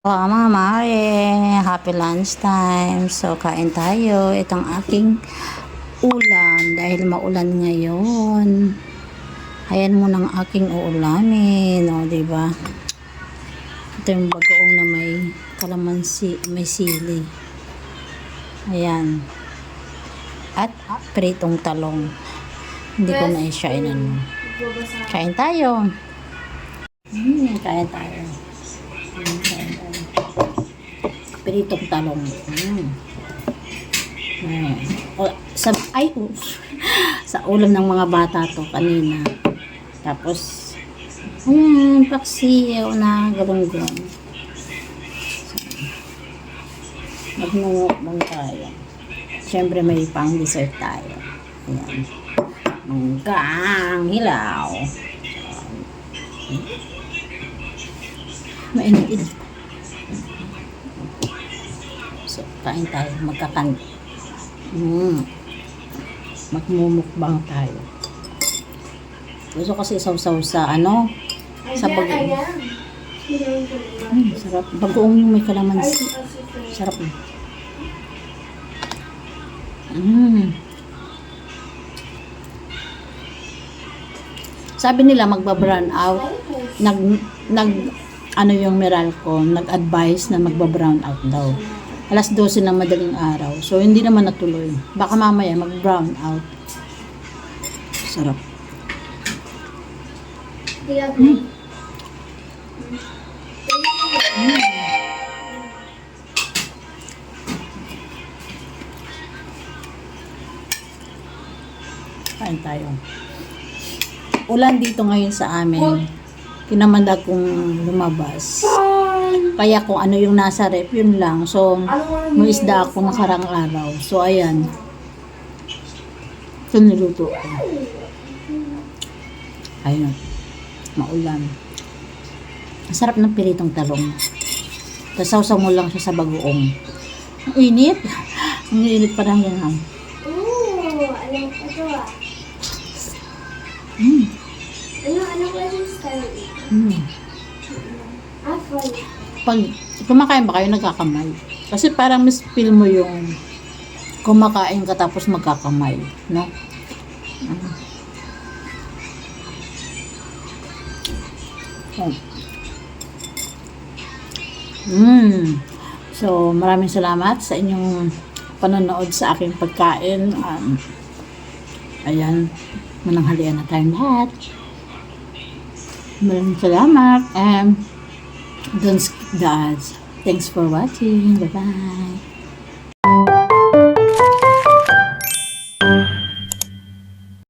po mga mare. Happy lunch time. So, kain tayo. Itong aking ulam dahil maulan ngayon. Ayan mo ng aking uulamin. O, diba? Ito yung bagoong na may kalamansi, may sili. Ayan. At pritong talong. Hindi ko na inano. Kain tayo. Hmm, kain tayo. Hmm, kain tayo. Pritong talong. Hmm. Ayan. O, sa, ay, oh. sa ulam ng mga bata to kanina. Tapos, ayan, paksiyaw na galunggong. Magmumukbang tayo. Siyempre may pang dessert tayo. Ayan. Manggang hilaw. Mainit. So, kain tayo. Magkakan. Mm. Magmumukbang tayo. Gusto kasi sausaw sa ano? Sa bag Mm, sarap. Bagoong yung may kalamansi. Sarap na. Mm. Sabi nila magba-brown out. Nag nag ano yung Meralco, nag-advise na magba-brown out daw. Alas 12 ng madaling araw. So hindi naman natuloy. Baka mamaya mag-brown out. Sarap. Mm. Kain tayo. Ulan dito ngayon sa amin. Kinamanda kong lumabas. Kaya kung ano yung nasa rep, yun lang. So, may isda ako nakarang araw. So, ayan. Ito niluto ko. Ayun. Maulan. Ang sarap ng piritong talong. Tapos sausaw mo lang siya sa bagoong. Ang init. Ang init pa lang yan. Ooh, alam ko to ah. Mm. Ano, ano klaseng style ito? Mm. Ah, fun. Pag kumakain ba kayo, nagkakamay. Kasi parang mas feel mo yung kumakain ka tapos magkakamay. No? Mm. So, maraming salamat sa inyong panonood sa aking pagkain. Um, ayan, mananghalian na tayong lahat. Maraming salamat and don't skip. Thanks for watching. Bye-bye.